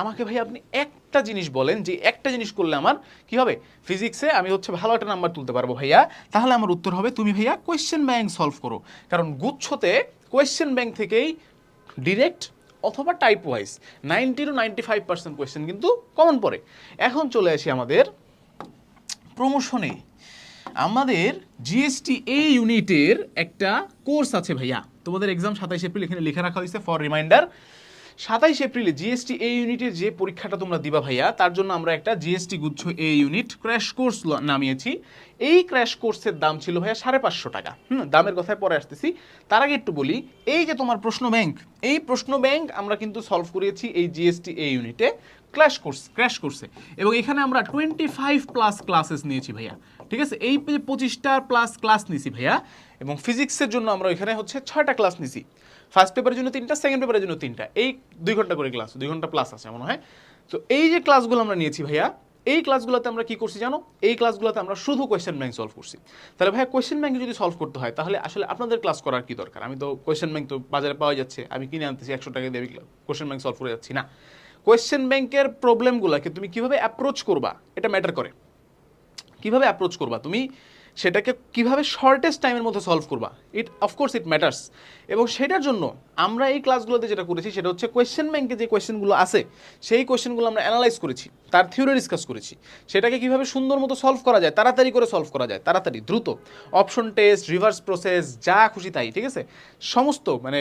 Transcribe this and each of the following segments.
আমাকে ভাই আপনি একটা জিনিস বলেন যে একটা জিনিস করলে আমার কি হবে? ফিজিক্সে আমি হচ্ছে ভালো একটা নাম্বার তুলতে পারব ভাইয়া। তাহলে আমার উত্তর হবে, তুমি ভাইয়া কোয়েশ্চেন ব্যাংক সলভ করো। কারণ গুচ্ছতে কোয়েশ্চেন ব্যাংক থেকেই ডিরেক্ট অথবা type wise ninety two ninety five percent question কিন্তু কমন পড়ে। এখন চলে আসি আমাদের প্রমোশনে আমাদের জিএসটি এ ইউনিটের একটা কোর্স আছে ভাইয়া। তোমাদের এক্সাম সাতাইশ এপ্রিল এখানে লিখে রাখা হয়েছে ফর রিমাইন্ডার সাতাইশ এপ্রিলে জিএসটি এ ইউনিটের যে পরীক্ষাটা তোমরা দিবা ভাইয়া, তার জন্য আমরা একটা জিএসটি গুচ্ছ এ ইউনিট ক্র্যাশ কোর্স নামিয়েছি। এই ক্র্যাশ কোর্সের দাম ছিল ভাইয়া সাড়ে পাঁচশো টাকা। হুম, দামের কথায় পরে আসতেছি। তার আগে একটু বলি, এই যে তোমার প্রশ্ন ব্যাংক এই প্রশ্ন ব্যাংক আমরা কিন্তু সলভ করিয়েছি এই জিএসটি এ ইউনিটে ক্র্যাশ কোর্স, ক্র্যাশ কোর্সে। এবং এখানে আমরা টোয়েন্টি ফাইভ প্লাস ক্লাসেস নিয়েছি ভাইয়া। ঠিক আছে? এই পঁচিশটা প্লাস ক্লাস নিয়েছি ভাইয়া। এবং ফিজিক্সের জন্য আমরা এখানে হচ্ছে ছয়টা ক্লাস নিছি। ফার্স্ট পেপারের জন্য তিনটা সেকেন্ড পেপারের জন্য তিনটা। এই দুই ঘণ্টা করে ক্লাস দুই ঘণ্টা প্লাস আছে মনে হয়। তো এই যে ক্লাসগুলো আমরা নিয়েছি ভাইয়া, এই ক্লাসগুলোতে আমরা কি করছি জানো? এই ক্লাসগুলোতে আমরা শুধু কোয়েশ্চেন ব্যাংক সলভ করছি। তাহলে ভাইয়া কোয়েশ্চেন ব্যাংক যদি সলভ করতে হয়, তাহলে আসলে আপনাদের ক্লাস করার কি দরকার? আমি তো কোয়েশ্চেন ব্যাংক তো বাজারে পাওয়া যাচ্ছে। আমি কিনে আনতেছি, একশো টাকা দিয়ে কোয়েশ্চেন ব্যাংক সলভ করে যাচ্ছি না। কোয়েশ্চেন ব্যাংকের প্রবলেমগুলোকে তুমি কীভাবে অ্যাপ্রোচ করবা? এটা ম্যাটার করে। কীভাবে অ্যাপ্রোচ করবা? তুমি সেটাকে কীভাবে শর্টেস্ট টাইমের মধ্যে সলভ করবা? ইট অফকোর্স ইট ম্যাটার্স এবং সেটার জন্য আমরা এই ক্লাসগুলোতে যেটা করেছি সেটা হচ্ছে কোয়েশ্চেন ব্যাংকে যে কোয়েশ্চেনগুলো আছে, সেই কোয়েশ্চেনগুলো আমরা অ্যানালাইজ করেছি, তার থিওরি ডিসকাস করেছি। সেটাকে কীভাবে সুন্দর মতো সলভ করা যায়, তাড়াতাড়ি করে সলভ করা যায়, তাড়াতাড়ি, দ্রুত। অপশন টেস্ট রিভার্স প্রসেস যা খুশি তাই, ঠিক আছে? সমস্ত মানে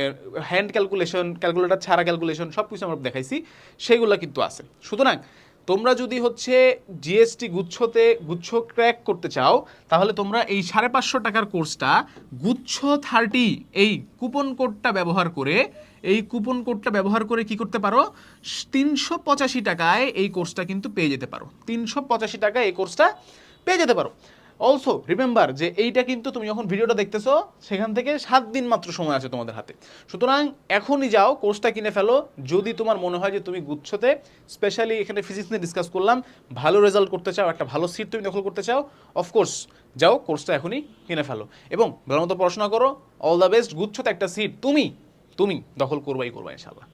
হ্যান্ড ক্যালকুলেশন ক্যালকুলেটার ছাড়া ক্যালকুলেশন সব কিছু আমরা দেখাইছি, সেগুলো কিন্তু আছে। সুতরাং তোমরা যদি হচ্ছে জিএসটি গুচ্ছতে, গুচ্ছ ক্র্যাক করতে চাও, তাহলে তোমরা এই সাড়ে পাঁচশো টাকার কোর্সটা গুচ্ছ থার্টি এই কুপন কোডটা ব্যবহার করে, এই কুপন কোডটা ব্যবহার করে কি করতে পারো? তিনশো পঁচাশি টাকায় এই কোর্সটা কিন্তু পেয়ে যেতে পারো। তিনশো পঁচাশি টাকায় এই কোর্সটা পেয়ে যেতে পারো। অলসো রিমেম্বার যে এইটা কিন্তু তুমি যখন ভিডিওটা দেখতেছো, সেখান থেকে সাত দিন মাত্র সময় আছে তোমাদের হাতে। সুতরাং এখনই যাও কোর্সটা কিনে ফেলো। যদি তোমার মনে হয় যে তুমি গুচ্ছতে স্পেশালি এখানে ফিজিক্স নিয়ে ডিসকাস করলাম, ভালো রেজাল্ট করতে চাও, একটা ভালো সিট তুমি দখল করতে চাও অফকোর্স যাও কোর্সটা এখনই কিনে ফেলো। এবং ভালো মতো পড়াশোনা করো অল দ্য বেস্ট গুচ্ছতে একটা সিট তুমি তুমি দখল করবাই করবা ইনশাল্লাহ